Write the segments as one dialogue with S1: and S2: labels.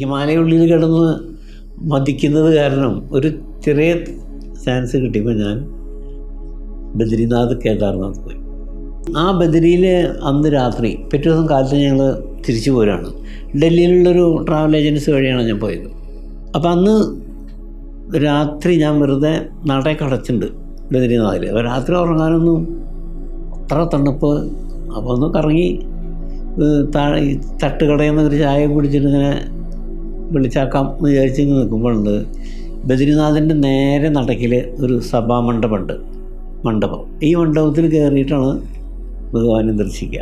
S1: ഹിമാലയുള്ളിൽ കിടന്ന് മതിക്കുന്നത് കാരണം ഒരു ചെറിയ ചാൻസ് കിട്ടിയപ്പോൾ ഞാൻ ബദ്രിനാഥ് കേദാർനാഥ് പോയി. ആ ബദരിയിൽ അന്ന് രാത്രി പിറ്റേ ദിവസം കാലത്ത് ഞങ്ങൾ തിരിച്ചു പോരാണ്. ഡൽഹിയിലുള്ളൊരു ട്രാവൽ ഏജൻസി വഴിയാണ് ഞാൻ പോയത്. അപ്പം അന്ന് രാത്രി ഞാൻ വെറുതെ നടയൊക്കെ കടച്ചിട്ടുണ്ട് ബദരിനാഥിൽ അപ്പോൾ രാത്രി ഉറങ്ങാനൊന്നും അത്ര തണുപ്പ്. അപ്പോൾ ഒന്ന് കറങ്ങി താഴെ തട്ടുകടയിൽ നിന്ന് ഒരു ചായ കുടിച്ചിട്ട് ഇങ്ങനെ വിളിച്ചാക്കാം എന്ന് വിചാരിച്ച് നിൽക്കുമ്പോഴുണ്ട് ബദ്രിനാഥിന്റെ നേരെ നടക്കിൽ ഒരു സഭാമണ്ഡപമുണ്ട്. മണ്ഡപം. ഈ മണ്ഡപത്തിൽ കയറിയിട്ടാണ് ഭഗവാനെ ദർശിക്കുക.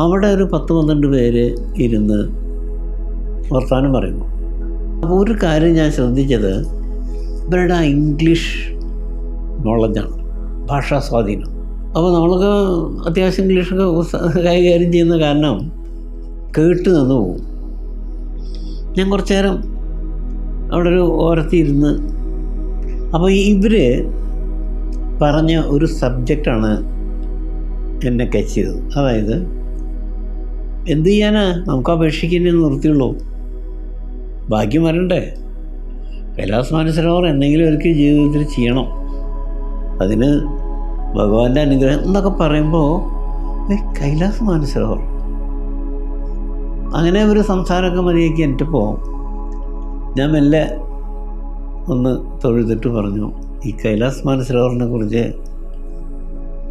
S1: അവിടെ ഒരു പത്ത് പന്ത്രണ്ട് പേര് ഇരുന്ന് വർത്തമാനം പറയുന്നു. അപ്പോൾ ഒരു കാര്യം ഞാൻ ശ്രദ്ധിച്ചത് ഇവരുടെ ഇംഗ്ലീഷ് നോളജാണ് ഭാഷാ സ്വാധീനം. അപ്പോൾ നമ്മൾക്ക് അത്യാവശ്യം ഇംഗ്ലീഷൊക്കെ കൈകാര്യം ചെയ്യുന്ന കാരണം കേട്ട് നിന്ന് പോകും ഞാൻ കുറച്ച് നേരം അവിടെ ഒരു ഓരത്തിരുന്ന് അപ്പോൾ ഇവർ പറഞ്ഞ ഒരു സബ്ജക്റ്റാണ് എന്നെ കച്ച് ചെയ്തത്. അതായത് എന്ത് ചെയ്യാനാ? നമുക്ക് അപേക്ഷിക്കുന്നേ നിർത്തിയുള്ളൂ. ഭാഗ്യം വരണ്ടേ? കൈലാസ് മാനസരോവർ എന്തെങ്കിലും ഒരിക്കൽ ജീവിതത്തിൽ ചെയ്യണം. അതിന് ഭഗവാന്റെ അനുഗ്രഹം എന്നൊക്കെ പറയുമ്പോൾ കൈലാസ് മാനസരോവർ. അങ്ങനെ ഒരു സംസാരമൊക്കെ മതിയാക്കി എന്റെ പോവും. ഞാൻ മെല്ലെ ഒന്ന് തൊഴുതിട്ട് പറഞ്ഞു ഈ കൈലാസ് മാനസരോവറിനെ കുറിച്ച്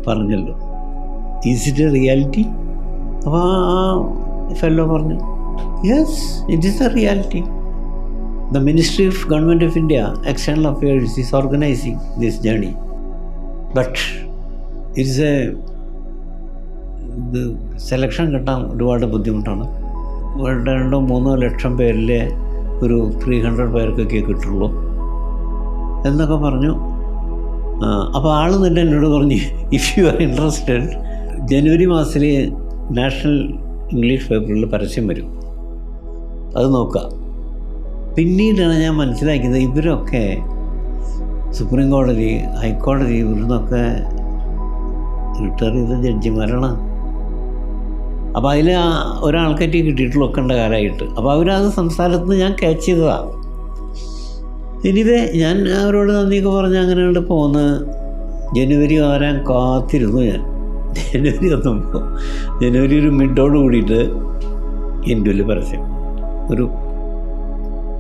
S1: പറഞ്ഞല്ലോ. ഈസ് ഇറ്റ് എ റിയാലിറ്റി അപ്പോൾ ആ ഫെല്ലോ പറഞ്ഞു yes it is a reality the ministry of government of India external affairs is organising this journey but it's a ഇത് സെലക്ഷൻ കിട്ടാൻ ഒരുപാട് ബുദ്ധിമുട്ടാണ്. രണ്ടോ മൂന്നോ ലക്ഷം പേരിലെ ഒരു ത്രീ ഹൺഡ്രഡ് പേർക്കൊക്കെ കിട്ടുള്ളൂ. എന്നൊക്കെ പറഞ്ഞു. അപ്പോൾ ആൾ തന്നെ എന്നോട് പറഞ്ഞു ഇഫ് യു ആർ ഇൻട്രസ്റ്റഡ് ജനുവരി മാസത്തിൽ നാഷണൽ ഇംഗ്ലീഷ് പേപ്പറിൽ പരസ്യം വരും. അത് നോക്കുക പിന്നീടാണ് ഞാൻ മനസ്സിലാക്കിയത് ഇവരൊക്കെ സുപ്രീം കോടതി ഹൈക്കോടതി ഇവരുന്നൊക്കെ റിട്ടയർ ചെയ്ത ജഡ്ജിമാരാണ്. അപ്പോൾ അതിൽ ഒരാൾക്കായിട്ട് കിട്ടിയിട്ടുള്ള ഒക്കെ ഉണ്ട് കാലമായിട്ട് അപ്പോൾ അവരത് സംസ്ഥാനത്ത് ഞാൻ ക്യാച്ച് ചെയ്തതാണ് ഇനിവേ ഞാൻ അവരോട് നന്ദിയൊക്കെ പറഞ്ഞ് അങ്ങനെ പോകുന്നത് ജനുവരി വരാൻ കാത്തിരുന്നു ഞാൻ. ജനുവരി വന്നപ്പോൾ ജനുവരി ഒരു മിഡോട് കൂടിയിട്ട് എന്റെ ഒരു പരസ്യം. ഒരു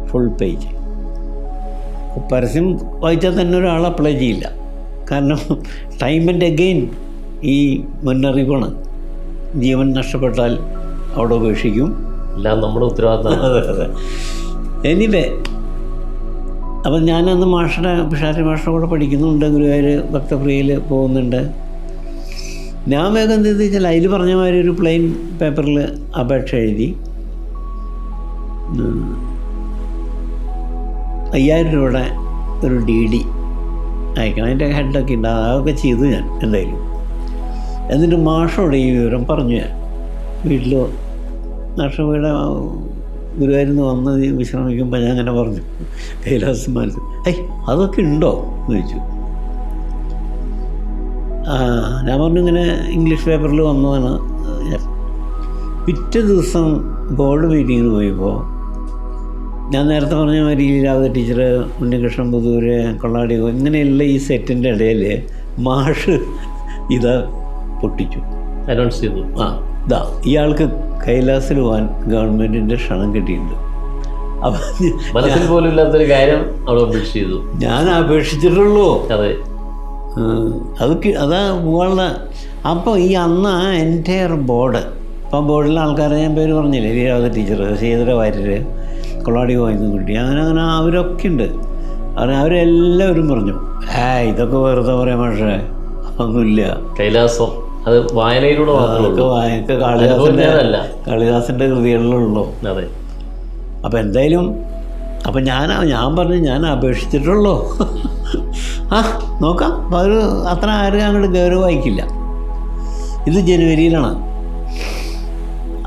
S1: ഫുൾ പേജ് പരസ്യം വായിച്ചാൽ തന്നെ ഒരാൾ അപ്ലൈ ചെയ്യില്ല. കാരണം ടൈം ആൻഡ് അഗെയിൻ ഈ മുന്നറിയിപ്പാണ്. ജീവൻ നഷ്ടപ്പെട്ടാൽ അവിടെ ഉപേക്ഷിക്കും.
S2: എല്ലാം നമ്മുടെ ഉത്തരവാദിത്തമാണ്
S1: എനിവേ അപ്പം ഞാനന്ന് മാഷയുടെ പിഷാരി മാഷയുടെ കൂടെ പഠിക്കുന്നുണ്ട് ഗുരുവായൂർ ഭക്തപ്രിയയിൽ പോകുന്നുണ്ട്. ഞാൻ വേഗം എന്ത് വെച്ചാൽ അതിൽ പറഞ്ഞ മാതിരി ഒരു പ്ലെയിൻ പേപ്പറിൽ അപേക്ഷ എഴുതി. അയ്യായിരം രൂപയുടെ ഒരു ഡി ഡി അയക്കണം. അതിന്റെ ഹെഡൊക്കെ ഉണ്ട്. അതൊക്കെ ചെയ്തു ഞാൻ എന്തായാലും. എന്നിട്ട് മാഷോട് ഈ വിവരം പറഞ്ഞു. ഞാൻ വീട്ടിൽ ഗുരുവായൂരിൽ നിന്ന് വന്ന് വിശ്രമിക്കുമ്പോൾ ഞാൻ അങ്ങനെ പറഞ്ഞു. കൈലാസ് മനസ്സ് ഏയ് അതൊക്കെ ഉണ്ടോ? എന്ന് ചോദിച്ചു. ഞാൻ പറഞ്ഞു ഇങ്ങനെ ഇംഗ്ലീഷ് പേപ്പറിൽ വന്നതാണ്. പിറ്റേ ദിവസം ബോർഡ് മീറ്റിങ്ങിന് പോയപ്പോൾ ഞാൻ നേരത്തെ പറഞ്ഞ മാതിരി രാവിലെ ടീച്ചർ ഉണ്ണികൃഷ്ണൻ പുതൂര് കൊള്ളാടി ഇങ്ങനെയുള്ള ഈ സെറ്റിന്റെ ഇടയിൽ മാഷ് ഇത് പൊട്ടിച്ചു.
S2: അനൗൺസ് ചെയ്തു
S1: ആ ഇതാ ഇയാൾക്ക് കൈലാസിൽ പോകാൻ ഗവൺമെന്റിന്റെ ക്ഷണം കിട്ടിയിട്ടുണ്ട്. അപ്പം
S2: മനസ്സിൽ പോലും ഇല്ലാത്തൊരു കാര്യം അവിടെ അപേക്ഷ ചെയ്തു
S1: ഞാൻ അപേക്ഷിച്ചിട്ടുള്ളൂ.
S2: അതെ.
S1: അത് അതാ പോകാനുള്ള അപ്പോൾ ഈ അന്ന് എന്റെ എന്റയർ ബോർഡ് ഇപ്പം ബോർഡിലെ ആൾക്കാരെ ഞാൻ പേര് പറഞ്ഞില്ലേ? ലീലാവതി ടീച്ചർ ശ്രീധര വാര്യർ കൊളാടി പോയിന്ന് കുട്ടി അങ്ങനെ അങ്ങനെ അവരൊക്കെ ഉണ്ട്. അങ്ങനെ അവരെല്ലാവരും പറഞ്ഞു ഏ ഇതൊക്കെ വെറുതെ പറയാം പക്ഷേ. ഒന്നുമില്ല.
S2: കൈലാസം. അത് വായനയിലൂടെ മാത്രമേ ഉള്ളൂ.
S1: വായനക്ക് കാളിദാസന്റെ. കൃതികളിലുള്ളൂ
S2: അതെ.
S1: അപ്പോൾ എന്തായാലും അപ്പം ഞാൻ ഞാൻ പറഞ്ഞു ഞാൻ അപേക്ഷിച്ചിട്ടുള്ളൂ. ആ നോക്കാം. അവർ അത്ര ആരും അങ്ങോട്ട് ഗൗരവമായിക്കില്ല ഇത് ജനുവരിയിലാണ്.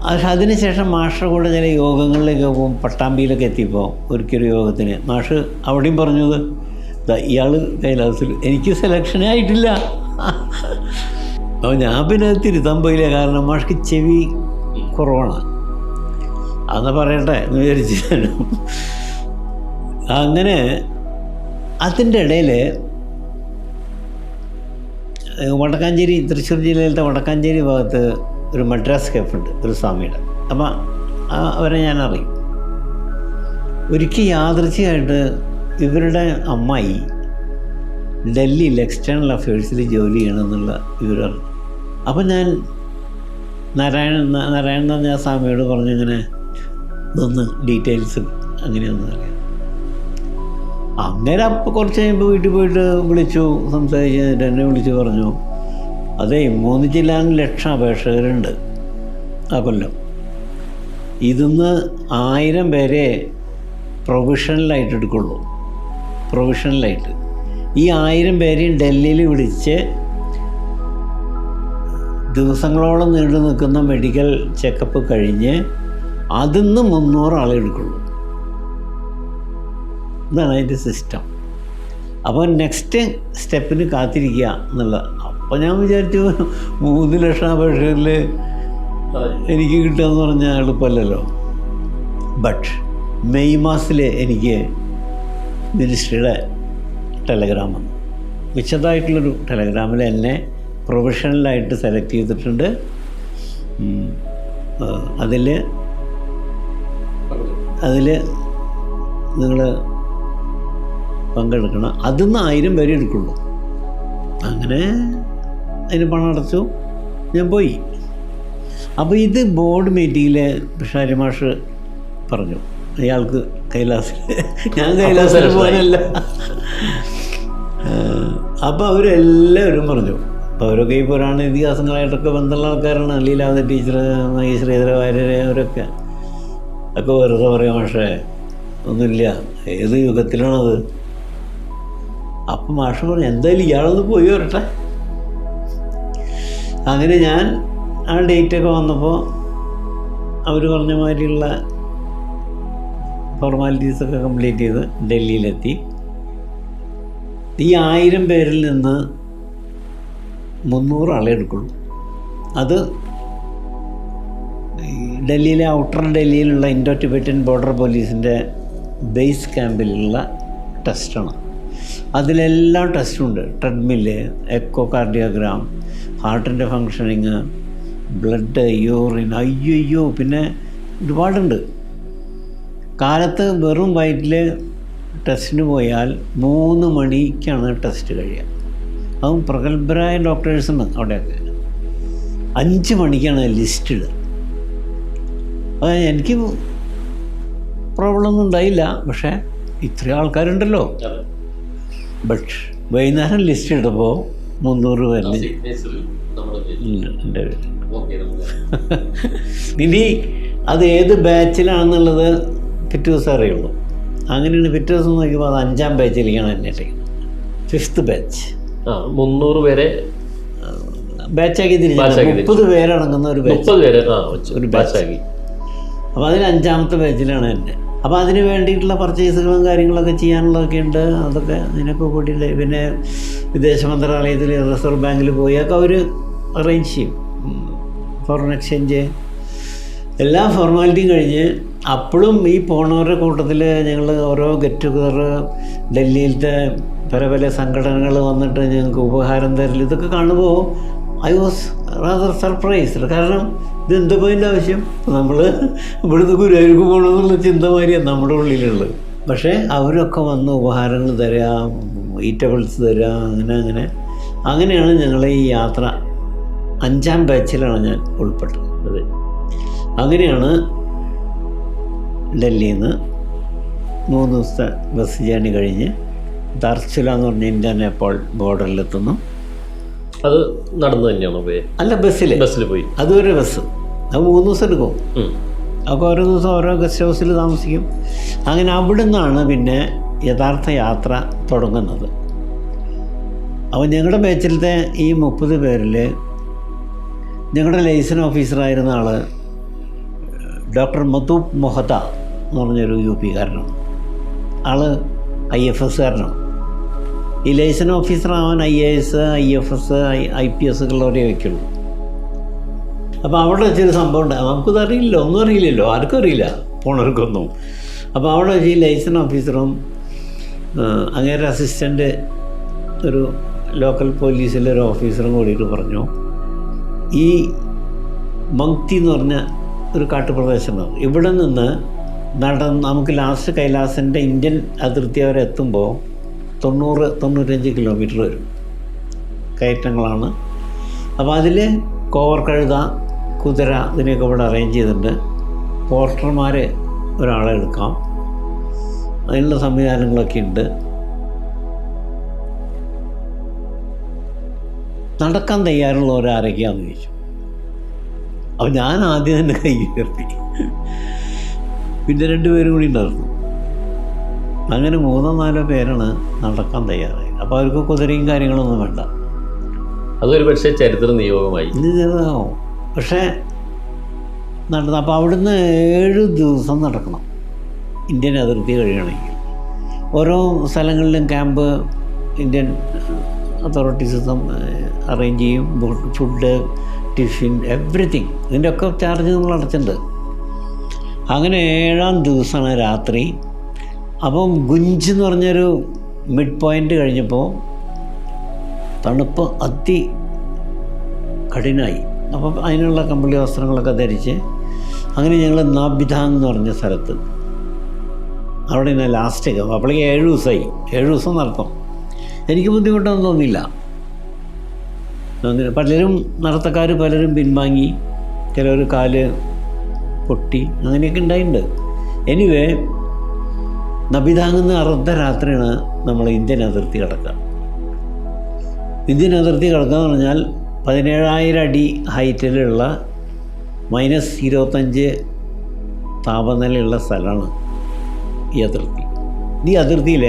S1: പക്ഷെ അതിനുശേഷം മാഷ കൂടെ ചില യോഗങ്ങളിലേക്ക് പോകും പട്ടാമ്പിയിലൊക്കെ എത്തിയപ്പോൾ ഒരിക്കലും യോഗത്തിന്. മാഷ് അവിടെയും പറഞ്ഞത് "ദാ ഇയാൾ കൈലാസത്തിൽ എനിക്ക് സെലക്ഷനേ ആയിട്ടില്ല. അപ്പോൾ ഞാൻ പിന്നെ തിരുത്താൻ കാരണം മാഷ്ക്ക് ചെവി കുറവാണ്. അന്ന് പറയട്ടെ എന്ന് വിചാരിച്ചു അങ്ങനെ അതിന്റെ ഇടയിൽ വടക്കാഞ്ചേരി തൃശ്ശൂർ ജില്ലയിലത്തെ വടക്കാഞ്ചേരി ഭാഗത്ത് ഒരു മദ്രാസ് കേഫുണ്ട് ഒരു സ്വാമിയുടെ. അപ്പം അവരെ ഞാൻ അറിയും. ഒരിക്കൽ യാദൃച്ഛികമായിട്ട് ഇവരുടെ അമ്മായി ഡൽഹിയിൽ എക്സ്റ്റേണൽ അഫയേഴ്സിൽ ജോലി ചെയ്യണമെന്നുള്ള വിവരം അപ്പം ഞാൻ നാരായണ നാരായണൻ ആ സ്വാമിയോട് പറഞ്ഞു ഇങ്ങനെ ഇതൊന്ന് ഡീറ്റെയിൽസ് അങ്ങനെയൊന്നും അറിയാം. അങ്ങനെ അപ്പോൾ കുറച്ച് കഴിയുമ്പോൾ വീട്ടിൽ പോയിട്ട് വിളിച്ചു സംസാരിച്ച് എന്നെ വിളിച്ച് പറഞ്ഞു അതെ മൂന്ന് ജില്ലാൻ ലക്ഷം അപേക്ഷകരുണ്ട് ആ കൊല്ലം. ഇതിന്ന് ആയിരം പേരെ പ്രൊവിഷണലായിട്ട് എടുക്കുള്ളൂ. പ്രൊവിഷണലായിട്ട് ഈ ആയിരം പേരെയും ഡൽഹിയിൽ വിളിച്ച് ദിവസങ്ങളോളം നീണ്ടു നിൽക്കുന്ന മെഡിക്കൽ ചെക്കപ്പ് കഴിഞ്ഞ് അതിൽ നിന്ന് മുന്നൂറ് ആളെ എടുക്കുള്ളൂ. ഇതാണ് അതിന്റെ സിസ്റ്റം. അപ്പോൾ നെക്സ്റ്റ് സ്റ്റെപ്പിന് കാത്തിരിക്കുക എന്നുള്ള അപ്പോൾ ഞാൻ വിചാരിച്ചു മൂന്ന് ലക്ഷം അപേക്ഷകളിൽ എനിക്ക് കിട്ടുകയെന്ന് പറഞ്ഞാൽ എളുപ്പമല്ലല്ലോ. ബട്ട് മെയ് മാസത്തിൽ എനിക്ക് മിനിസ്ട്രിയുടെ ടെലഗ്രാം വന്നു. വിശദമായിട്ടുള്ളൊരു ടെലഗ്രാമിൽ എന്നെ പ്രൊഫഷണലായിട്ട് സെലക്ട് ചെയ്തിട്ടുണ്ട്. അതിൽ അതിൽ നിങ്ങൾ പങ്കെടുക്കണം. അതിന്ന് ആയിരം പേരെ എടുക്കുള്ളൂ. അങ്ങനെ അതിന് പണം അടച്ചു. ഞാൻ പോയി. അപ്പോൾ ഇത് ബോർഡ് മീറ്റിങ്ങിൽ ഷാരി മാഷ് പറഞ്ഞു. അയാൾക്ക് കൈലാസിൽ ഞാൻ കൈലാസിൽ പോകാനല്ല അപ്പോൾ അവരെല്ലാവരും പറഞ്ഞു. അപ്പോൾ അവരൊക്കെ ഈ പുരാണ ഇതിഹാസങ്ങളായിട്ടൊക്കെ ബന്ധമുള്ള ആൾക്കാരാണ്. ലീലാവതി ടീച്ചർ ശ്രീധര വാര്യരെ അവരൊക്കെ. ഒക്കെ വെറുതെ പറയാം പക്ഷേ ഒന്നുമില്ല. ഏത് യുഗത്തിലാണത്? അപ്പം മാഷ് പറഞ്ഞു എന്തായാലും ഇയാളൊന്ന് പോയി വരട്ടെ. അങ്ങനെ ഞാൻ ആ ഡേറ്റൊക്കെ വന്നപ്പോൾ അവർ പറഞ്ഞ മാതിരിയുള്ള ഫോർമാലിറ്റീസൊക്കെ കംപ്ലീറ്റ് ചെയ്ത് ഡൽഹിയിലെത്തി. ഈ ആയിരം പേരിൽ നിന്ന് മുന്നൂറ് ആളെ എടുക്കുള്ളൂ. അത് ഡൽഹിയിലെ ഔട്ടർ ഡൽഹിയിലുള്ള ഇൻഡോ ടിബറ്റൻ ബോർഡർ പോലീസിന്റെ ബേസ് ക്യാമ്പിലുള്ള ടെസ്റ്റാണ്. അതിലെല്ലാം ടെസ്റ്റും ഉണ്ട് ട്രെഡ്മില്ല് എക്കോ കാർഡിയോഗ്രാം ഹാർട്ടിന്റെ ഫങ്ഷനിങ് ബ്ലഡ് യൂറിൻ അയ്യോ പിന്നെ ഒരുപാടുണ്ട്. കാലത്ത് വെറും വയറ്റിൽ ടെസ്റ്റിന് പോയാൽ മൂന്ന് മണിക്കാണ് ടെസ്റ്റ് കഴിയുക. അതും പ്രഗത്ഭരായ ഡോക്ടേഴ്സാണ് അവിടെയൊക്കെ. അഞ്ച് മണിക്കാണ് ലിസ്റ്റ് ഇടുക. അത് എനിക്ക് പ്രോബ്ലം ഒന്നും ഉണ്ടായില്ല പക്ഷേ ഇത്രയും ആൾക്കാരുണ്ടല്ലോ. ബട്ട് വൈകുന്നേരം ലിസ്റ്റ് ഇടുമ്പോൾ മുന്നൂറ് പേരിൽ എന്റെ ഇനി അത് ഏത് ബാച്ചിലാണെന്നുള്ളത് പിറ്റേ ദിവസം അറിയുള്ളൂ. അങ്ങനെയാണ് പിറ്റേ ദിവസം നോക്കിയപ്പോൾ അത് അഞ്ചാം ബാച്ചിലേക്കാണ് എന്നെ ഇട്ടേക്കുന്നത് ഫിഫ്ത്ത് ബാച്ച്
S2: ആ മുന്നൂറ് പേരെ
S1: ബാച്ചാക്കി തിരിച്ചു. മുപ്പത് പേരടങ്ങുന്ന ഒരു ബാച്ച്
S2: പേരെ ഒരു ബാച്ചാക്കി
S1: അപ്പോൾ അതിന് അഞ്ചാമത്തെ ബാച്ചിലാണ് എന്നെ. അപ്പോൾ അതിന് വേണ്ടിയിട്ടുള്ള പർച്ചേസുകളും കാര്യങ്ങളൊക്കെ ചെയ്യാനുള്ളതൊക്കെ ഉണ്ട്. അതൊക്കെ അതിനൊക്കെ കൂട്ടിയിട്ട് പിന്നെ വിദേശ മന്ത്രാലയത്തിൽ റിസർവ് ബാങ്കിൽ പോയി. ഒക്കെ അവർ അറേഞ്ച് ചെയ്യും. ഫോറിൻ എക്സ്ചേഞ്ച് എല്ലാ ഫോർമാലിറ്റിയും കഴിഞ്ഞ് അപ്പോഴും ഈ പോണവരുടെ കൂട്ടത്തിൽ ഞങ്ങൾ ഓരോ ഗെറ്റ് ടുഗദർ ഡൽഹിയിലത്തെ പല പല സംഘടനകൾ വന്നിട്ട് ഞങ്ങൾക്ക് ഉപഹാരം തരൽ ഇതൊക്കെ കാണുമ്പോൾ ഐ വാസ് റാദർ സർപ്രൈസ്ഡ് കാരണം ഇത് എന്താ പോയിന്റെ ആവശ്യം നമ്മൾ ഇവിടുന്ന് ഗുരുവായൂർക്ക് പോകണമെന്നുള്ള ചിന്ത മാതിരിയാണ് നമ്മുടെ ഉള്ളിലുള്ളത്. പക്ഷേ അവരൊക്കെ വന്ന് ഉപഹാരങ്ങൾ തരാം ഈറ്റബിൾസ് തരാം അങ്ങനെ അങ്ങനെ. അങ്ങനെയാണ് ഞങ്ങളെ ഈ യാത്ര അഞ്ചാം ബാച്ചിലാണ് ഞാൻ ഉൾപ്പെട്ടത്. അങ്ങനെയാണ് ഡൽഹിയിൽ നിന്ന് മൂന്ന് ദിവസത്തെ ബസ് ജേണി കഴിഞ്ഞ് ദർച്ചുല എന്ന് പറഞ്ഞ ഇന്ത്യ നേപ്പാൾ ബോർഡറിലെത്തുന്നു.
S2: അത് നടന്നു തന്നെയാണോ പോയി
S1: അല്ല ബസ്സിൽ
S2: ബസ്സിൽ പോയി.
S1: അതൊരു ബസ്. അത് മൂന്ന് ദിവസം എടുക്കും. അപ്പോൾ ഓരോ ദിവസം ഓരോ ഗസ്റ്റ് ഹൗസിൽ താമസിക്കും. അങ്ങനെ അവിടെ നിന്നാണ് പിന്നെ യഥാർത്ഥ യാത്ര തുടങ്ങുന്നത്. അപ്പോൾ ഞങ്ങളുടെ ബാച്ചിലത്തെ ഈ മുപ്പത് പേരിൽ ഞങ്ങളുടെ ലൈസൻസ് ഓഫീസറായിരുന്ന ആൾ ഡോക്ടർ മതൂബ് മൊഹത്ത എന്ന് പറഞ്ഞൊരു യു പിക്കാരനാണ് ആൾ ഐ എഫ് എസ്സുകാരനാണ് ഈ liaison ഓഫീസറാവാൻ I A S I F S I I പി എസ്സുകളോടെ വയ്ക്കുള്ളൂ. അപ്പോൾ അവിടെ വെച്ചൊരു സംഭവം ഉണ്ട്. നമുക്കത് അറിയില്ല ഒന്നും അറിയില്ലല്ലോ. ആർക്കും അറിയില്ല. പോണവർക്കൊന്നും അപ്പോൾ അവിടെ വെച്ച് ഈ ലൈസൻ ഓഫീസറും അങ്ങേരെ അസിസ്റ്റന്റ് ഒരു ലോക്കൽ പോലീസിലെ ഒരു ഓഫീസറും കൂടിയിട്ട് പറഞ്ഞു ഈ മങ്ക്തി എന്ന് പറഞ്ഞ ഒരു കാട്ടുപ്രദേശമാണ് ഇവിടെ നിന്ന് നടന്ന് നമുക്ക് ലാസ്റ്റ് കൈലാസിന്റെ ഇന്ത്യൻ അതിർത്തി വരെ എത്തുമ്പോൾ തൊണ്ണൂറ് തൊണ്ണൂറ്റഞ്ച് കിലോമീറ്റർ വരും. കയറ്റങ്ങളാണ്. അപ്പോൾ അതിൽ കോവർ കഴുത കുതിര ഇതിനെയൊക്കെ ഇവിടെ അറേഞ്ച് ചെയ്തിട്ടുണ്ട്. പോർട്ടർമാർ ഒരാളെ എടുക്കാം. അതിനുള്ള സംവിധാനങ്ങളൊക്കെ ഉണ്ട്. നടക്കാൻ തയ്യാറുള്ളവരാരൊക്കെയാണെന്ന് ചോദിച്ചു. അപ്പോൾ ഞാൻ ആദ്യം തന്നെ കൈ ഉയർത്തി. പിന്നെ രണ്ടുപേരും കൂടി ഉണ്ടായിരുന്നു. അങ്ങനെ മൂന്നോ നാലോ പേരാണ് നടക്കാൻ തയ്യാറായി അപ്പോൾ അവർക്ക് കുതിരയും കാര്യങ്ങളൊന്നും വേണ്ട.
S2: അതൊരു പക്ഷേ ചരിത്ര നിയോഗമായി.
S1: ഇത് ചെറുതാവും പക്ഷേ നടന്ന അപ്പോൾ അവിടുന്ന് ഏഴ് ദിവസം നടക്കണം. ഇന്ത്യൻ അതിർത്തി കഴിയണമെങ്കിൽ. ഓരോ സ്ഥലങ്ങളിലും ക്യാമ്പ് ഇന്ത്യൻ അതോറിറ്റീസ് അറേഞ്ച് ചെയ്യും. ഫുഡ് ടിഫിൻ എവറിത്തിങ് ഇതിന്റെയൊക്കെ ചാർജ് നമ്മൾ അടച്ചിട്ടുണ്ട്. അങ്ങനെ ഏഴാം ദിവസമാണ് രാത്രി. അപ്പം ഗുഞ്ച് എന്ന് പറഞ്ഞൊരു മിഡ് പോയിന്റ് കഴിഞ്ഞപ്പോൾ തണുപ്പ് അതി കഠിനായി. അപ്പം അതിനുള്ള കമ്പിളി വസ്ത്രങ്ങളൊക്കെ ധരിച്ച് അങ്ങനെ ഞങ്ങൾ നാബിധാങ് എന്ന് പറഞ്ഞ സ്ഥലത്ത്. അവിടെ ഞാൻ ലാസ്റ്റ് അപ്പോഴേക്ക് ഏഴ് ദിവസമായി. ഏഴ് ദിവസം നടത്തും. എനിക്ക് ബുദ്ധിമുട്ടൊന്നും തോന്നിയില്ല. അങ്ങനെ പലരും നടത്തക്കാർ പലരും പിൻവാങ്ങി ചിലർ കാൽ പൊട്ടി അങ്ങനെയൊക്കെ ഉണ്ടായിട്ടുണ്ട്. എനിവേ നബിതാങ്ങുന്ന അർദ്ധരാത്രിയാണ് നമ്മൾ ഇന്ത്യൻ അതിർത്തി കടക്കുക. ഇന്ത്യൻ അതിർത്തി കിടക്കുക എന്ന് പറഞ്ഞാൽ പതിനേഴായിരം അടി ഹൈറ്റിലുള്ള മൈനസ് ഇരുപത്തഞ്ച് താപനിലയുള്ള സ്ഥലമാണ് ഈ അതിർത്തി. ഈ അതിർത്തിയിൽ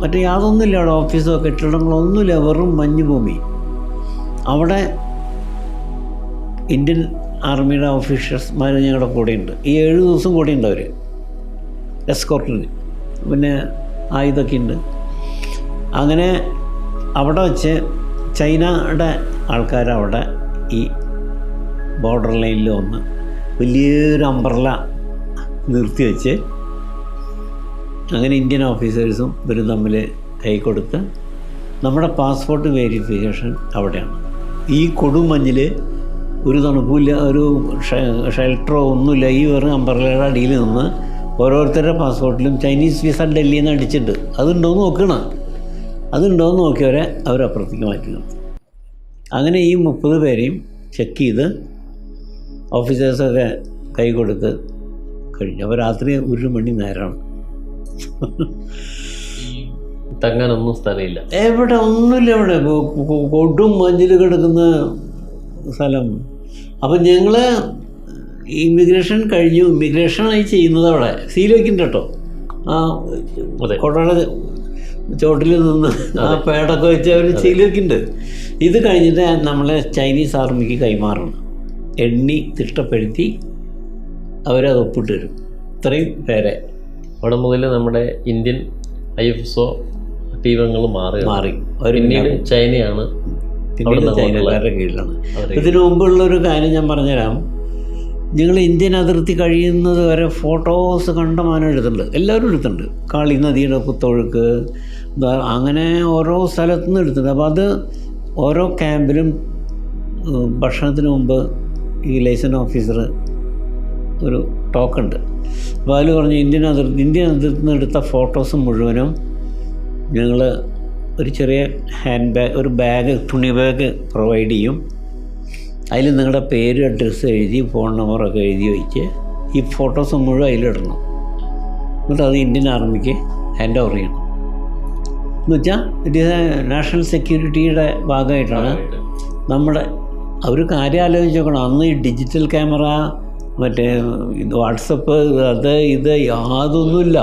S1: മറ്റേ യാതൊന്നുമില്ല അവിടെ ഓഫീസോ കെട്ടിടങ്ങളോ ഒന്നുമില്ല വെറും മഞ്ഞ് ഭൂമി. അവിടെ ഇന്ത്യൻ ആർമിയുടെ ഓഫീസേഴ്സ്മാർ ഞങ്ങളുടെ കൂടെയുണ്ട്. ഈ ഏഴ് ദിവസം കൂടെയുണ്ട് അവർ എസ്കോർട്ടിന് പിന്നെ ആയുധമൊക്കെ ഉണ്ട് അങ്ങനെ അവിടെ വെച്ച് ചൈനയുടെ ആൾക്കാർ അവിടെ ഈ ബോർഡർ ലൈനിൽ വന്ന് വലിയൊരു അംബ്രല നിർത്തി വെച്ച് അങ്ങനെ ഇന്ത്യൻ ഓഫീസേഴ്സും ഇവരും തമ്മിൽ കൈ കൊടുത്ത് നമ്മുടെ പാസ്പോർട്ട് വെരിഫിക്കേഷൻ അവിടെയാണ്. ഈ കൊടുമഞ്ഞിൽ ഒരു തണുപ്പില്ല ഒരു ഷെൽട്ടറോ ഒന്നുമില്ല. ഈ വെറും അമ്പർലയുടെ അടിയിൽ നിന്ന് ഓരോരുത്തരുടെ പാസ്പോർട്ടിലും ചൈനീസ് വിസ ഡൽഹിയിൽ നിന്ന് അടിച്ചിട്ട് അതുണ്ടോയെന്ന് നോക്കണം. അതുണ്ടോയെന്ന് നോക്കിയവരെ അവരപ്പുറത്തേക്ക് മാറ്റി അങ്ങനെ ഈ മുപ്പത് പേരെയും ചെക്ക് ചെയ്ത് ഓഫീസേഴ്സൊക്കെ കൈ കൊടുത്ത് കഴിഞ്ഞു. അപ്പോൾ രാത്രി ഒരു മണി നേരമാണ്.
S2: തങ്ങാനൊന്നും സ്ഥലമില്ല.
S1: എവിടെ ഒന്നുമില്ല എവിടെ കൊടും മഞ്ഞിൽ കിടക്കുന്ന സ്ഥലം. അപ്പം ഞങ്ങൾ ഇമിഗ്രേഷൻ കഴിഞ്ഞു. ഇമിഗ്രേഷനായി ചെയ്യുന്നത് അവിടെ. സീൽ വയ്ക്കുന്നുണ്ട് കേട്ടോ ആ കൊടയുടെ ചോട്ടിൽ നിന്ന് ആ പേടൊക്കെ വെച്ച് അവർ സീൽ വയ്ക്കുന്നുണ്ട് ഇത് കഴിഞ്ഞിട്ട് നമ്മളെ ചൈനീസ് ആർമിക്ക് കൈമാറണം. എണ്ണി തിട്ടപ്പെടുത്തി അവരത് ഒപ്പിട്ട് തരും. ഇത്രയും പേരെ.
S2: അവിടെ മുതൽ നമ്മുടെ Indian I F S O ടീമങ്ങൾ
S1: മാറി. മാറി.
S2: പിന്നീട് ചൈനയാണ്
S1: പിന്നീട്
S2: അവിടുന്ന്
S1: ചൈനക്കാരുടെ കീഴിലാണ്. ഇതിനു മുമ്പുള്ള ഒരു കാര്യം ഞാൻ പറഞ്ഞുതരാം. നിങ്ങൾ ഇന്ത്യൻ അതിർത്തി കഴിയുന്നത് വരെ ഫോട്ടോസ് കണ്ടമാനം എടുത്തിട്ടുണ്ട്. എല്ലാവരും എടുത്തിട്ടുണ്ട്. കാളി നദിയുടെ കുത്തൊഴുക്ക് അങ്ങനെ ഓരോ സ്ഥലത്തു നിന്ന് എടുത്തിട്ടുണ്ട്. അപ്പോൾ അത് ഓരോ ക്യാമ്പിലും ഭക്ഷണത്തിന് മുമ്പ് ഈ ലൈസൻസ് ഓഫീസർ ഒരു ടോക്കുണ്ട്. അതിൽ പറഞ്ഞു ഇന്ത്യൻ അതിർത്തി ഇന്ത്യൻ അതിർത്തി നിന്ന് എടുത്ത ഫോട്ടോസ് മുഴുവനും ഞങ്ങൾ ഒരു ചെറിയ ഹാൻഡ് ബാഗ് ഒരു ബാഗ് തുണി ബാഗ് പ്രൊവൈഡ് ചെയ്യും. അതിൽ നിങ്ങളുടെ പേര് അഡ്രസ്സ് എഴുതി ഫോൺ നമ്പറൊക്കെ എഴുതി വെച്ച് ഈ ഫോട്ടോസ് മുഴുവൻ അതിലിടണം. എന്നിട്ട് അത് ഇന്ത്യൻ ആർമിക്ക് ഹാൻഡ് ഓവർ ചെയ്യണം. എന്ന് വെച്ചാൽ ഇറ്റ് ഈസ് നാഷണൽ സെക്യൂരിറ്റിയുടെ ഭാഗമായിട്ടാണ് നമ്മുടെ അവർ കാര്യം ആലോചിച്ച് നോക്കണം. അന്ന് ഈ ഡിജിറ്റൽ ക്യാമറ മറ്റേ വാട്സപ്പ് അത് ഇത് യാതൊന്നുമില്ല.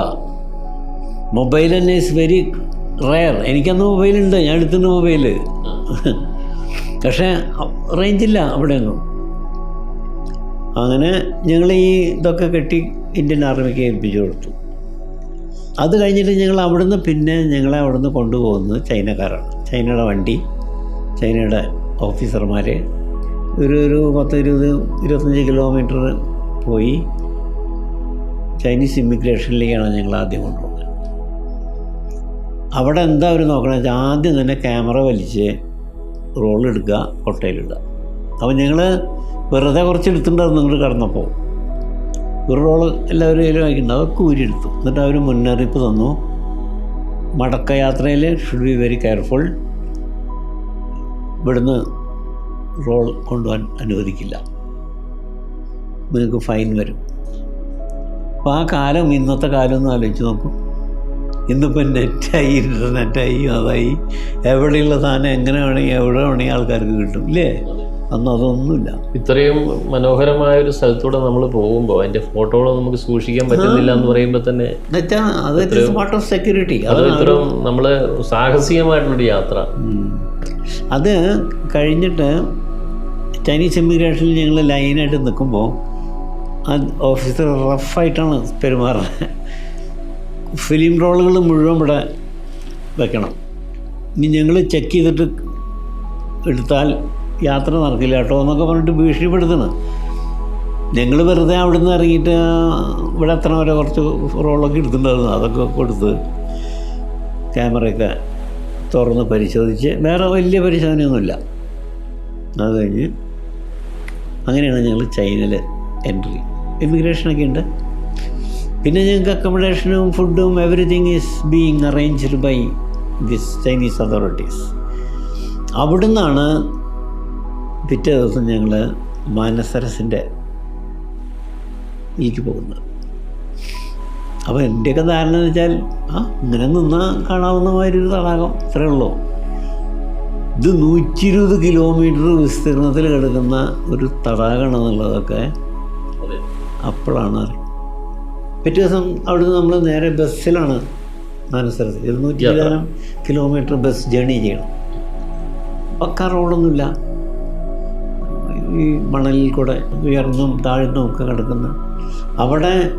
S1: മൊബൈൽ തന്നെ ഇസ് വെരി റയർ എനിക്കന്ന് മൊബൈലുണ്ട്. ഞാൻ എടുത്തുന്ന മൊബൈൽ. പക്ഷേ റേഞ്ചില്ല അവിടെയൊന്നും. അങ്ങനെ ഞങ്ങൾ ഈ ഇതൊക്കെ കെട്ടി ഇന്ത്യൻ ആർമിക്ക് ഏൽപ്പിച്ചു കൊടുത്തു. അത് കഴിഞ്ഞിട്ട് ഞങ്ങൾ അവിടുന്ന് പിന്നെ ഞങ്ങളെ അവിടുന്ന് കൊണ്ടുപോകുന്നത് ചൈനക്കാരാണ്. ചൈനയുടെ വണ്ടി ചൈനയുടെ ഓഫീസർമാർ ഒരു ഒരു പത്ത് ഇരുപത് ഇരുപത്തഞ്ച് കിലോമീറ്റർ പോയി ചൈനീസ് ഇമിഗ്രേഷനിലേക്കാണ് ഞങ്ങൾ ആദ്യം കൊണ്ടുപോകുന്നത്. അവിടെ എന്താ അവർ നോക്കണമെന്ന് വെച്ചാൽ ആദ്യം തന്നെ ക്യാമറ വലിച്ച് റോളെടുക്കുക കൊട്ടയിലിടുക അപ്പോൾ ഞങ്ങൾ വെറുതെ കുറച്ച് എടുത്തിട്ടുണ്ടായിരുന്നു നിങ്ങൾ കടന്നപ്പോൾ. ഒരു റോൾ എല്ലാവരും കയ്യിലും വായിക്കുന്നുണ്ട് അതൊക്കെ ഊരിയെടുത്തു. എന്നിട്ട് അവർ മുന്നറിയിപ്പ് തന്നു. മടക്കയാത്രയിൽ ഷുഡ് ബി വെരി കെയർഫുൾ ഇവിടുന്ന് റോൾ കൊണ്ടുപോകാൻ അനുവദിക്കില്ല. നിങ്ങൾക്ക് ഫൈൻ വരും. അപ്പോൾ ആ കാലം ഇന്നത്തെ കാലം ഒന്ന് ആലോചിച്ച് നോക്കും. ഇന്നിപ്പോൾ നെറ്റായി ഇന്റർനെറ്റായി അതായി. എവിടെയുള്ള സാധനം എങ്ങനെ വേണമെങ്കിൽ എവിടെ വേണമെങ്കിൽ ആൾക്കാർക്ക് കിട്ടും ഇല്ലേ? അന്ന് അതൊന്നുമില്ല.
S2: ഇത്രയും മനോഹരമായ ഒരു സ്ഥലത്തൂടെ നമ്മൾ പോകുമ്പോൾ അതിന്റെ ഫോട്ടോകൾ നമുക്ക് സൂക്ഷിക്കാൻ പറ്റുന്നില്ല എന്ന് പറയുമ്പോൾ തന്നെ
S1: പാർട്ട് ഓഫ് സെക്യൂരിറ്റി
S2: അത് ഇത്രയും നമ്മൾ സാഹസികമായിട്ടുള്ളൊരു യാത്ര.
S1: അത് കഴിഞ്ഞിട്ട് ചൈനീസ് ഇമിഗ്രേഷനിൽ ഞങ്ങൾ ലൈനായിട്ട് നിൽക്കുമ്പോൾ ആ ഓഫീസർ റഫായിട്ടാണ് പെരുമാറുന്നത്. ഫിലിം റോളുകൾ മുഴുവൻ ഇവിടെ വെക്കണം. ഇനി ഞങ്ങൾ ചെക്ക് ചെയ്തിട്ട് എടുത്താൽ യാത്ര നടക്കില്ല കേട്ടോ എന്നൊക്കെ പറഞ്ഞിട്ട് ഭീഷണിപ്പെടുത്തണം ഞങ്ങൾ വെറുതെ അവിടെ നിന്ന് ഇറങ്ങിയിട്ട് ഇവിടെ എത്ര വരെ കുറച്ച് റോളൊക്കെ എടുത്തിട്ടുണ്ടായിരുന്നു. അതൊക്കെ കൊടുത്ത് ക്യാമറയൊക്കെ തുറന്ന് പരിശോധിച്ച് വേറെ വലിയ പരിശോധനയൊന്നുമില്ല. അത് കഴിഞ്ഞ് അങ്ങനെയാണ് ഞങ്ങൾ ചൈനയിൽ എൻട്രി ഇമിഗ്രേഷനൊക്കെ ഉണ്ട്. പിന്നെ ഞങ്ങൾക്ക് അക്കോമഡേഷനും ഫുഡും everything is being arranged by this Chinese authorities അവിടുന്നാണ് പിറ്റേ ദിവസം ഞങ്ങൾ മാനസരസിന്റെ ഇതിലേക്ക് പോകുന്നത്. അപ്പോൾ എന്റെയൊക്കെ ധാരണ എന്ന് വെച്ചാൽ ആ ഇങ്ങനെ നിന്നാൽ കാണാവുന്ന മാതിരി ഒരു തടാകം ഇത്രയേ ഉള്ളൂ. ഇത് നൂറ്റി ഇരുപത് കിലോമീറ്റർ വിസ്തീർണത്തിൽ കിടക്കുന്ന ഒരു തടാകണം
S2: എന്നുള്ളതൊക്കെ
S1: അപ്പോഴാണ് അറിയുന്നത്. പിറ്റേ ദിവസം അവിടുന്ന് നമ്മൾ നേരെ ബസ്സിലാണ് മാനസരത്ത്. ഇരുന്നൂറ്റി
S2: യാത്ര.
S1: കിലോമീറ്റർ ബസ് ജേണി ചെയ്യണം. പക്ക റോഡൊന്നുമില്ല. ഈ മണലിൽ കൂടെ ഉയർന്നും താഴ്ന്നും ഒക്കെ കിടക്കുന്ന. അവിടെ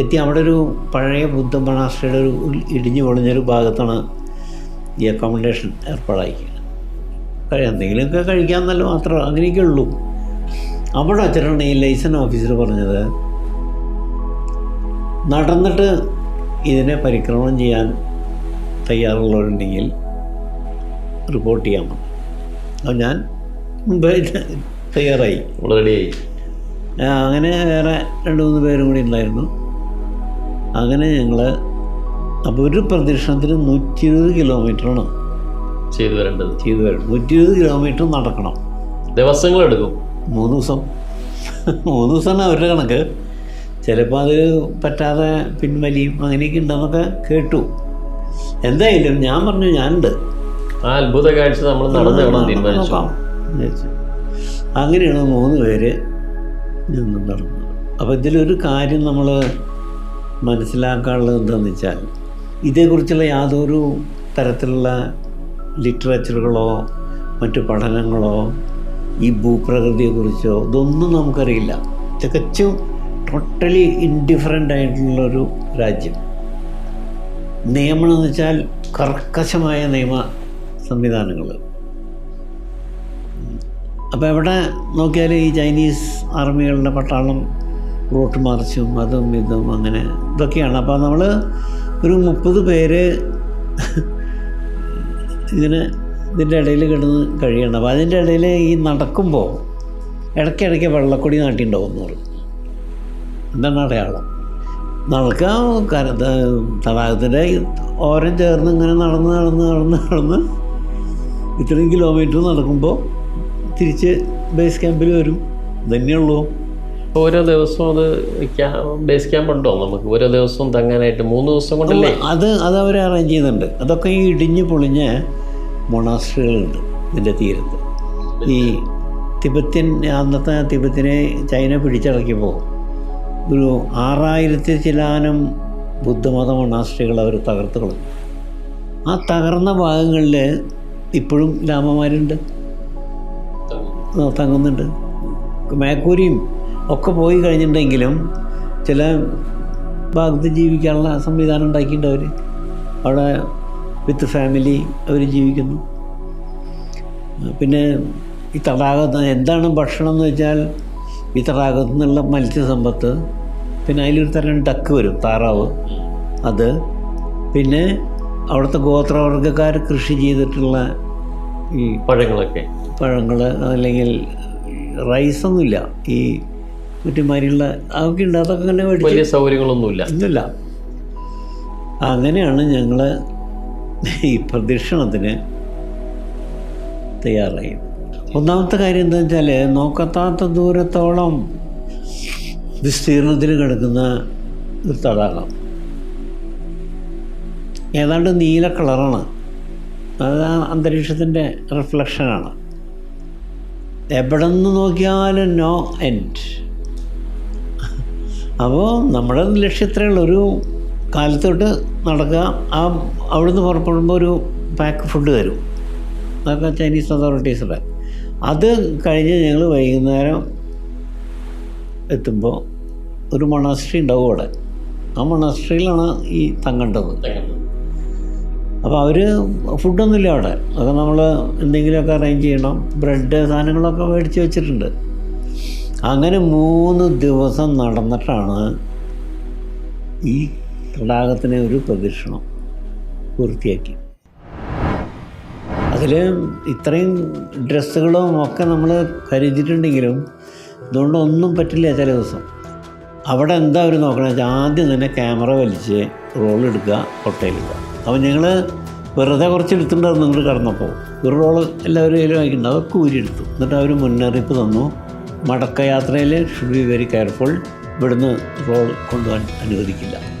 S1: എത്തി അവിടെ ഒരു പഴയ ബുദ്ധ മണാസ്ട്രയുടെ ഒരു ഇടിഞ്ഞു പൊളിഞ്ഞൊരു ഭാഗത്താണ് ഈ അക്കോമഡേഷൻ ഏർപ്പാടാക്കിയത്. എന്തെങ്കിലുമൊക്കെ കഴിക്കാമെന്നല്ല മാത്രം അങ്ങനെയൊക്കെ ഉള്ളൂ അവിടെ വെച്ചിട്ടാണ് ഈ ലൈസൻ ഓഫീസർ പറഞ്ഞത് നടന്നിട്ട് ഇതിനെ പരിക്രമണം ചെയ്യാൻ തയ്യാറുള്ളവരുണ്ടെങ്കിൽ റിപ്പോർട്ട് ചെയ്യാൻ പറഞ്ഞു അപ്പം ഞാൻ തയ്യാറായി.
S2: ഓൾറെഡി റെഡിയായി
S1: അങ്ങനെ വേറെ രണ്ട് മൂന്ന് പേരും കൂടി ഉണ്ടായിരുന്നു. അങ്ങനെ ഞങ്ങൾ അപ്പോൾ ഒരു പ്രദക്ഷിണത്തിന് നൂറ്റി ഇരുപത് കിലോമീറ്ററാണ്.
S2: ചെയ്തു വരേണ്ടത്.
S1: ചെയ്തു വരും നൂറ്റി ഇരുപത് കിലോമീറ്റർ നടക്കണം.
S2: ദിവസങ്ങളെടുക്കും
S1: മൂന്ന് ദിവസം. മൂന്ന് ദിവസമാണ് അവരുടെ കണക്ക്. ചിലപ്പോൾ അത് പറ്റാതെ പിൻവലിയും അങ്ങനെയൊക്കെ ഉണ്ടെന്നൊക്കെ കേട്ടു. എന്തായാലും ഞാൻ പറഞ്ഞു ഞാനുണ്ട്.
S2: ആ അത്ഭുത കാഴ്ച നമ്മൾ
S1: നോക്കാം. അങ്ങനെയാണ് മൂന്ന് പേര് ഞങ്ങൾ നടന്നത്. അപ്പോൾ ഇതിലൊരു കാര്യം നമ്മൾ മനസ്സിലാക്കാനുള്ളത് എന്താണെന്ന് വെച്ചാൽ ഇതേക്കുറിച്ചുള്ള യാതൊരു തരത്തിലുള്ള ലിറ്ററേച്ചറുകളോ മറ്റു പഠനങ്ങളോ ഈ ഭൂപ്രകൃതിയെക്കുറിച്ചോ ഇതൊന്നും നമുക്കറിയില്ല. തികച്ചും ടോട്ടലി ഇൻഡിഫറന്റ് ആയിട്ടുള്ളൊരു രാജ്യം. നിയമം എന്ന് വെച്ചാൽ കർക്കശമായ നിയമ സംവിധാനങ്ങൾ അപ്പോൾ എവിടെ നോക്കിയാൽ ഈ ചൈനീസ് ആർമികളുടെ പട്ടാളം റൂട്ട് മാർച്ചും അതും ഇതും അങ്ങനെ ഇതൊക്കെയാണ്. അപ്പോൾ നമ്മൾ ഒരു മുപ്പത് പേര് ഇങ്ങനെ ഇതിന്റെ ഇടയിൽ കിടന്ന് കഴിയണം അപ്പോൾ അതിന്റെ ഇടയിൽ ഈ നടക്കുമ്പോൾ ഇടയ്ക്കിടയ്ക്ക് വെള്ളക്കൊടി പറയും. എന്താണ് അടയാളം? നടക്കുക കര തടാകത്തിന്റെ ഓരം ചേർന്ന് ഇങ്ങനെ നടന്ന് നടന്ന് നടന്ന് നടന്ന് ഇത്രയും കിലോമീറ്റർ നടക്കുമ്പോൾ തിരിച്ച് ബേസ് ക്യാമ്പിൽ വരും. തന്നെയുള്ളൂ
S2: ഓരോ ദിവസവും അത് ബേസ് ക്യാമ്പ് ഉണ്ടോ നമുക്ക്? ഓരോ ദിവസവും തങ്ങാനായിട്ട് മൂന്ന് ദിവസം കൊണ്ടല്ലേ?
S1: അത് അത് അവർ അറേഞ്ച് ചെയ്യുന്നുണ്ട്. അതൊക്കെ ഈ ഇടിഞ്ഞ് പൊളിഞ്ഞ മൊണാസ്ട്രികളുണ്ട് ഇതിന്റെ തീരത്ത്. ഈ തിബത്യൻ അന്നത്തെ തിബത്തിനെ ചൈന പിടിച്ചടക്കിയപ്പോൾ ഒരു ആറായിരത്തി ചിലാനം ബുദ്ധമത മൊണാസ്ട്രികൾ അവർ തകർത്ത് കളഞ്ഞു. ആ തകർന്ന ഭാഗങ്ങളിൽ ഇപ്പോഴും ലാമമാരുണ്ട് ആ, തങ്ങുന്നുണ്ട്. മേക്കൂരിയും ഒക്കെ പോയി കഴിഞ്ഞിട്ടുണ്ടെങ്കിലും ചില ഭാഗത്ത് ജീവിക്കാനുള്ള സംവിധാനം ഉണ്ടാക്കിയിട്ടുണ്ട് അവർ അവിടെ വിത്ത് ഫാമിലി അവർ ജീവിക്കുന്നു. പിന്നെ ഈ തടാകത്ത് എന്താണ് ഭക്ഷണം എന്ന് വെച്ചാൽ ഈ തടാകത്തു നിന്നുള്ള മത്സ്യസമ്പത്ത് പിന്നെ അതിലൊരു തരം ഡക്ക് വരും താറാവ്. അത് പിന്നെ അവിടുത്തെ ഗോത്രവർഗക്കാർ കൃഷി ചെയ്തിട്ടുള്ള ഈ
S2: പഴങ്ങളൊക്കെ.
S1: പഴങ്ങൾ അല്ലെങ്കിൽ റൈസൊന്നുമില്ല ഈ കുറ്റിമാരിയുള്ള അതൊക്കെ ഉണ്ട്. അതൊക്കെ അങ്ങനെ
S2: വലിയ സൗകര്യങ്ങളൊന്നുമില്ല.
S1: ഒന്നുമില്ല അങ്ങനെയാണ് ഞങ്ങൾ ഈ പ്രദക്ഷിണത്തിന് തയ്യാറായി. ഒന്നാമത്തെ കാര്യം എന്താ വെച്ചാൽ നോക്കത്താത്ത ദൂരത്തോളം വിസ്തീർണത്തിൽ കിടക്കുന്ന ഒരു തടാകം. ഏതാണ്ട് നീല കളറാണ്. അത് അന്തരീക്ഷത്തിന്റെ റിഫ്ലക്ഷനാണ് എവിടെ നിന്ന് നോക്കിയാലും നോ എൻഡ് അപ്പോൾ നമ്മുടെ ലക്ഷ്യത്തിലുള്ള ഒരു കാലത്തോട്ട് നടക്കുക. ആ അവിടുന്ന് പുറപ്പെടുമ്പോൾ ഒരു പാക്ക് ഫുഡ് തരും. അതൊക്കെ ചൈനീസ് അതോറിറ്റീസിന്റെ അത് കഴിഞ്ഞ് ഞങ്ങൾ വൈകുന്നേരം എത്തുമ്പോൾ ഒരു മൊണാസ്ട്രി ഉണ്ടാവും അവിടെ. ആ മൊണാസ്ട്രിയിലാണ് ഈ തങ്ങേണ്ടത് അപ്പോൾ അവർ ഫുഡൊന്നുമില്ല അവിടെ. അതൊക്കെ നമ്മൾ എന്തെങ്കിലുമൊക്കെ അറേഞ്ച് ചെയ്യണം. ബ്രെഡ് സാധനങ്ങളൊക്കെ മേടിച്ച് വെച്ചിട്ടുണ്ട്. അങ്ങനെ മൂന്ന് ദിവസം നടന്നിട്ടാണ് ഈ തടാകത്തിനെ ഒരു പ്രദക്ഷിണം പൂർത്തിയാക്കി. അതിൽ ഇത്രയും ഡ്രസ്സുകളും ഒക്കെ നമ്മൾ കരുതിയിട്ടുണ്ടെങ്കിലും അതുകൊണ്ട് ഒന്നും പറ്റില്ല ചില ദിവസം. അവിടെ എന്താ അവർ നോക്കണമെന്ന് വെച്ചാൽ ആദ്യം തന്നെ ക്യാമറ വലിച്ച് റോൾ എടുക്കുക കൊട്ടയിലിടുക അപ്പോൾ ഞങ്ങൾ വെറുതെ കുറച്ച് എടുത്തിട്ടുണ്ടായിരുന്നു നിങ്ങൾ കടന്നപ്പോൾ. ഒരു റോൾ എല്ലാവരും കയ്യിലും വാങ്ങിക്കുന്നുണ്ട് അതൊക്കെ ഊരിയെടുത്തു. എന്നിട്ട് അവർ മുന്നറിയിപ്പ് തന്നു. മടക്ക യാത്രയിൽ ഷുഡ് ബി വെരി കെയർഫുൾ ഇവിടുന്ന് റോൾ കൊണ്ടുപോകാൻ അനുവദിക്കില്ല.